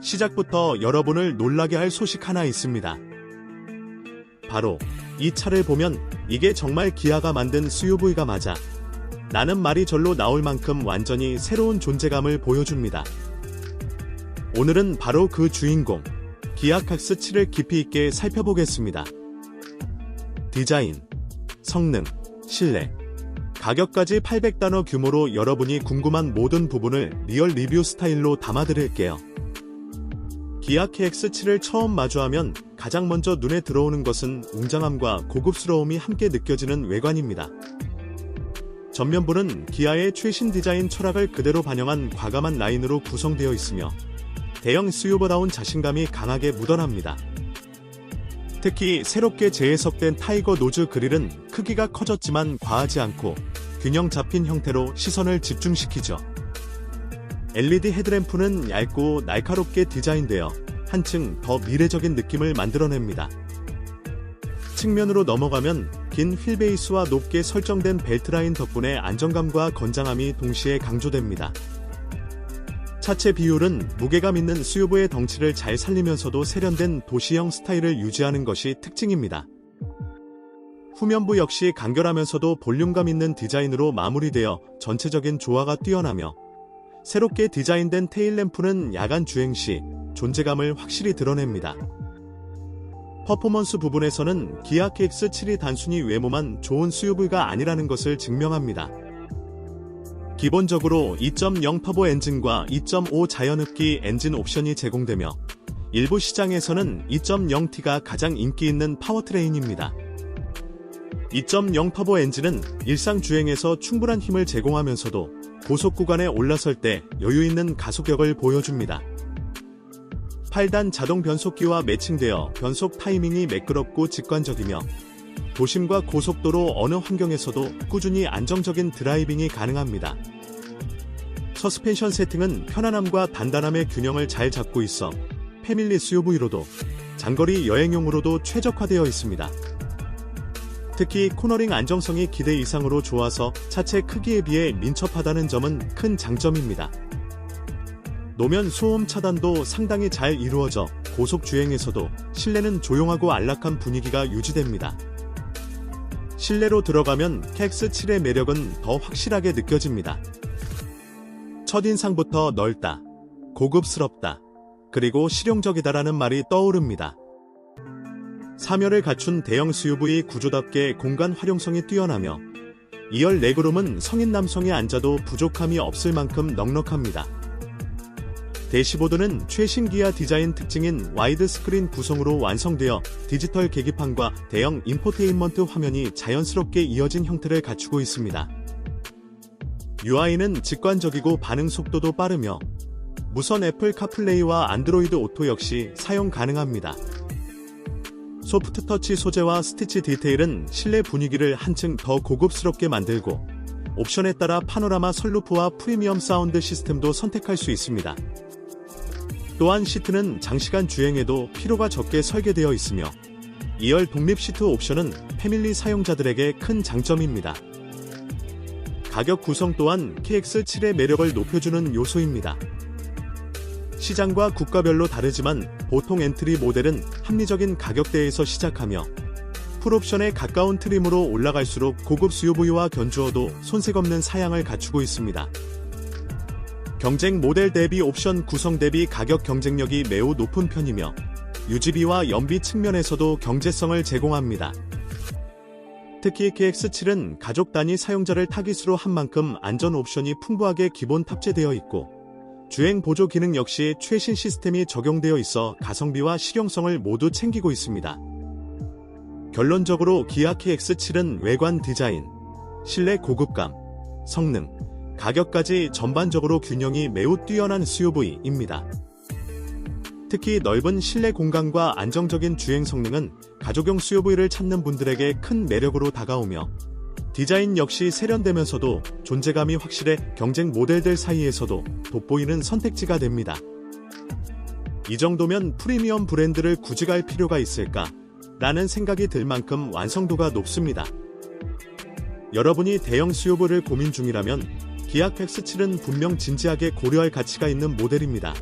시작부터 여러분을 놀라게 할 소식 하나 있습니다. 바로 이 차를 보면 이게 정말 기아가 만든 SUV가 맞아. 나는 말이 절로 나올 만큼 완전히 새로운 존재감을 보여줍니다. 오늘은 바로 그 주인공, 기아 칵스 7을 깊이 있게 살펴보겠습니다. 디자인, 성능, 실내, 가격까지 800단어 규모로 여러분이 궁금한 모든 부분을 리얼 리뷰 스타일로 담아드릴게요. 기아 KX7을 처음 마주하면 가장 먼저 눈에 들어오는 것은 웅장함과 고급스러움이 함께 느껴지는 외관입니다. 전면부는 기아의 최신 디자인 철학을 그대로 반영한 과감한 라인으로 구성되어 있으며 대형 SUV다운 자신감이 강하게 묻어납니다. 특히 새롭게 재해석된 타이거 노즈 그릴은 크기가 커졌지만 과하지 않고 균형 잡힌 형태로 시선을 집중시키죠. LED 헤드램프는 얇고 날카롭게 디자인되어 한층 더 미래적인 느낌을 만들어냅니다. 측면으로 넘어가면 긴 휠베이스와 높게 설정된 벨트라인 덕분에 안정감과 건장함이 동시에 강조됩니다. 차체 비율은 무게감 있는 SUV의 덩치를 잘 살리면서도 세련된 도시형 스타일을 유지하는 것이 특징입니다. 후면부 역시 간결하면서도 볼륨감 있는 디자인으로 마무리되어 전체적인 조화가 뛰어나며 새롭게 디자인된 테일램프는 야간 주행 시 존재감을 확실히 드러냅니다. 퍼포먼스 부분에서는 기아 KX7이 단순히 외모만 좋은 SUV가 아니라는 것을 증명합니다. 기본적으로 2.0 터보 엔진과 2.5 자연흡기 엔진 옵션이 제공되며 일부 시장에서는 2.0T가 가장 인기 있는 파워트레인입니다. 2.0 터보 엔진은 일상 주행에서 충분한 힘을 제공하면서도 고속 구간에 올라설 때 여유 있는 가속력을 보여줍니다. 8단 자동 변속기와 매칭되어 변속 타이밍이 매끄럽고 직관적이며 도심과 고속도로 어느 환경에서도 꾸준히 안정적인 드라이빙이 가능합니다. 서스펜션 세팅은 편안함과 단단함의 균형을 잘 잡고 있어 패밀리 SUV로도 장거리 여행용으로도 최적화되어 있습니다. 특히 코너링 안정성이 기대 이상으로 좋아서 차체 크기에 비해 민첩하다는 점은 큰 장점입니다. 노면 소음 차단도 상당히 잘 이루어져 고속 주행에서도 실내는 조용하고 안락한 분위기가 유지됩니다. 실내로 들어가면 캡스 7의 매력은 더 확실하게 느껴집니다. 첫인상부터 넓다, 고급스럽다, 그리고 실용적이다라는 말이 떠오릅니다. 사멸을 갖춘 대형 SUV 구조답게 공간 활용성이 뛰어나며 2열 레그룸은 성인 남성이 앉아도 부족함이 없을 만큼 넉넉합니다. 대시보드는 최신 기아 디자인 특징인 와이드 스크린 구성으로 완성되어 디지털 계기판과 대형 인포테인먼트 화면이 자연스럽게 이어진 형태를 갖추고 있습니다. UI는 직관적이고 반응 속도도 빠르며 무선 애플 카플레이와 안드로이드 오토 역시 사용 가능합니다. 소프트 터치 소재와 스티치 디테일은 실내 분위기를 한층 더 고급스럽게 만들고 옵션에 따라 파노라마 설루프와 프리미엄 사운드 시스템도 선택할 수 있습니다. 또한 시트는 장시간 주행에도 피로가 적게 설계되어 있으며 2열 독립 시트 옵션은 패밀리 사용자들에게 큰 장점입니다. 가격 구성 또한 KX7의 매력을 높여주는 요소입니다. 시장과 국가별로 다르지만 보통 엔트리 모델은 합리적인 가격대에서 시작하며 풀옵션에 가까운 트림으로 올라갈수록 고급 SUV와 견주어도 손색 없는 사양을 갖추고 있습니다. 경쟁 모델 대비 옵션 구성 대비 가격 경쟁력이 매우 높은 편이며 유지비와 연비 측면에서도 경제성을 제공합니다. 특히 KX7은 가족 단위 사용자를 타깃으로 한 만큼 안전 옵션이 풍부하게 기본 탑재되어 있고 주행 보조 기능 역시 최신 시스템이 적용되어 있어 가성비와 실용성을 모두 챙기고 있습니다. 결론적으로 기아 KX7은 외관 디자인, 실내 고급감, 성능, 가격까지 전반적으로 균형이 매우 뛰어난 SUV입니다. 특히 넓은 실내 공간과 안정적인 주행 성능은 가족용 SUV를 찾는 분들에게 큰 매력으로 다가오며 디자인 역시 세련되면서도 존재감이 확실해 경쟁 모델들 사이에서도 돋보이는 선택지가 됩니다. 이 정도면 프리미엄 브랜드를 굳이 갈 필요가 있을까? 라는 생각이 들 만큼 완성도가 높습니다. 여러분이 대형 수요부를 고민 중이라면 기아 팩스7은 분명 진지하게 고려할 가치가 있는 모델입니다.